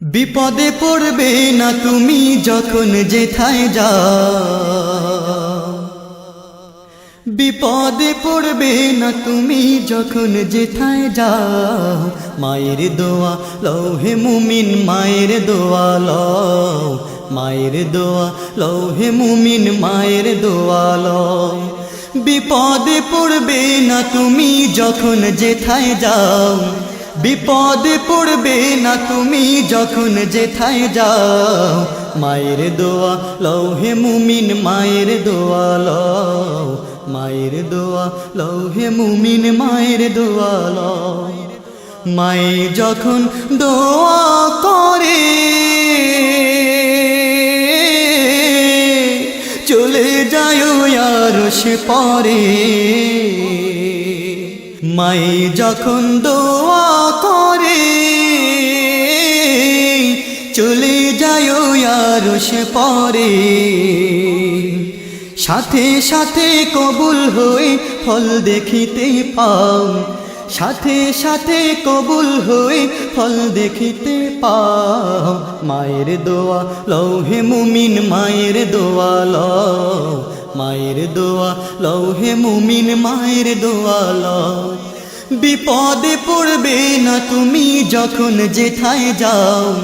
বিপদে পড়বে না তুমি যখন যেথায় যা বিপদে পড়বে না তুমি যখন যেথায় যাও। মায়ের দোয়া, লৌহে মুমিন মায়ের দোয়া লও। মায়ের দোয়া, লৌহে মুমিন মায়ের দোয়া লও বিপদে পড়বে না তুমি যখন যেথায় যাও। বিপদে পড়বে না তুমি যখন যেথায় যাও। মায়ের দোয়া, লৌহে মুমিন মায়ের দোয়া লও মায়ের দোয়া, লৌহে মুমিন মায়ের দোয়া লও মায়ে যখন দোয়া করে যায় আর সে পরে। মাই যখন দোয়া করে, চলে যায় আর সে পরে। সাথে সাথে কবুল হয়ে ফল দেখিতে পাও সাথে সাথে কবুল হয়ে ফল দেখিতে পাও। মায়ের দোয়া লৌহে মুমিন, মায়ের দোয়া মায়ের দোয়া লৌহে মুমিন, মায়ের দোয়া লও। বিপদে পড়বে না তুমি যখন যেথায় যাও।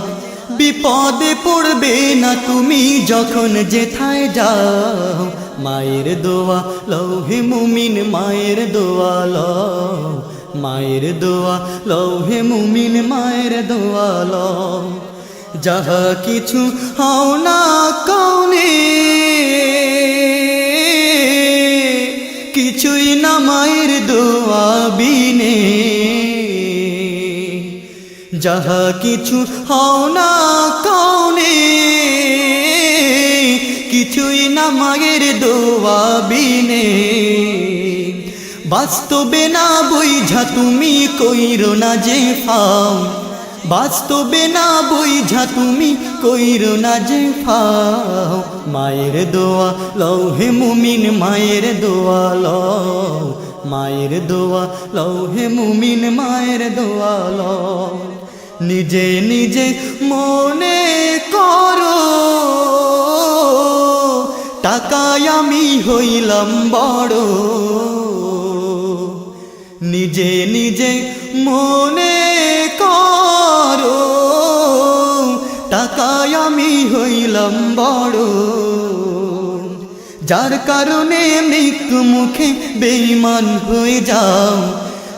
বিপদে পড়বে না তুমি যখন যেথায় যাও। মায়ের দোয়া লৌহে মুমিন, মায়ের দোয়া লও। মায়ের দোয়া লৌহে মুমিন, মায়ের দোয়া লও। যাহা কিছু হও না কৌনে কিছুই না মায়ের দোয়া বিনে। যাহা কিছু হও না কৌনে কিছুই না মায়ের দোয়া বিনে। বাস্তবে না বইঝা তুমি কইর না যে ফাও। বাস্তবে না বইঝা তুমি কইরো না যে ফাও। মায়ের দোয়া লৌহে মুমিন, মায়ের দোয়া লও। মায়ের দোয়া লৌহে মুমিন, মায়ের দোয়া লও। নিজে নিজে মনে করো, টাকায় আমি হইলাম বড়। নিজে নিজে মনে করো, টাকায় আমি হইলাম বড়। যার কারণে মৃত্যু মুখে বেইমান হয়ে যাও,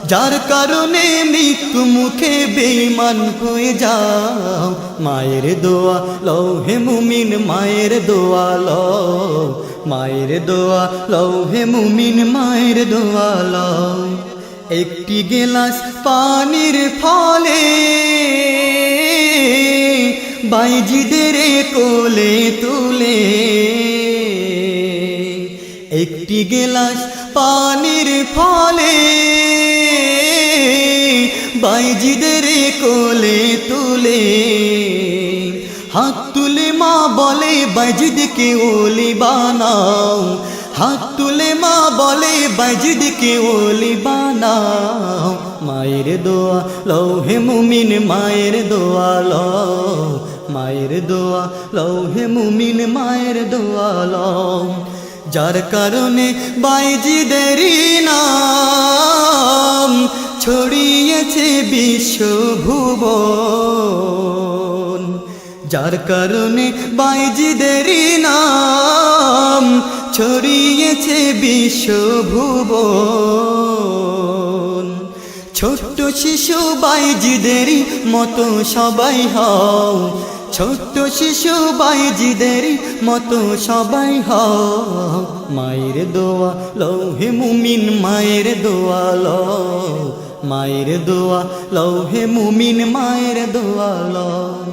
যার কারণে মৃত্যু মুখে বেইমান হয়ে যাও। মায়ের দোয়া লৌহে মুমিন, মায়ের দোয়া লও। মায়ের দোয়া লৌহে মুমিন, মায়ের দোয়া লও। একটি গেলাস পানির ফলে বাইজিদের কোলে তুলে। একটি গেলাস পানির ফলে বাইজিদের কোলে তুলে। হাত তুলে মা বলে, বাইজিদকে ওলি বানাও। হাত তুলে মা বলে বাইজিদকে ওলি বানাও, মায়ের দোয়া লৌহে মুমিন, মায়ের দোয়া লও, মায়ের দোয়া লৌহে মুমিন, মায়ের দোয়া লও। যার কারণে বাইজিদেরই নাম ছড়িয়েছে বিশ্বভুবন যার কারণে বাইজিদেরই নাম ছড়িয়েছে বিশ্বভুবন। ছোট্ট শিশু বাইজিদেরই মতো সবাই হও। ছোট্ট শিশু বাইজিদেরই মতো সবাই হও। মায়ের দোয়া লৌহে মুমিন, মায়ের দোয়া লও। মায়ের দোয়া লৌহে মুমিন, মায়ের দোয়া লও।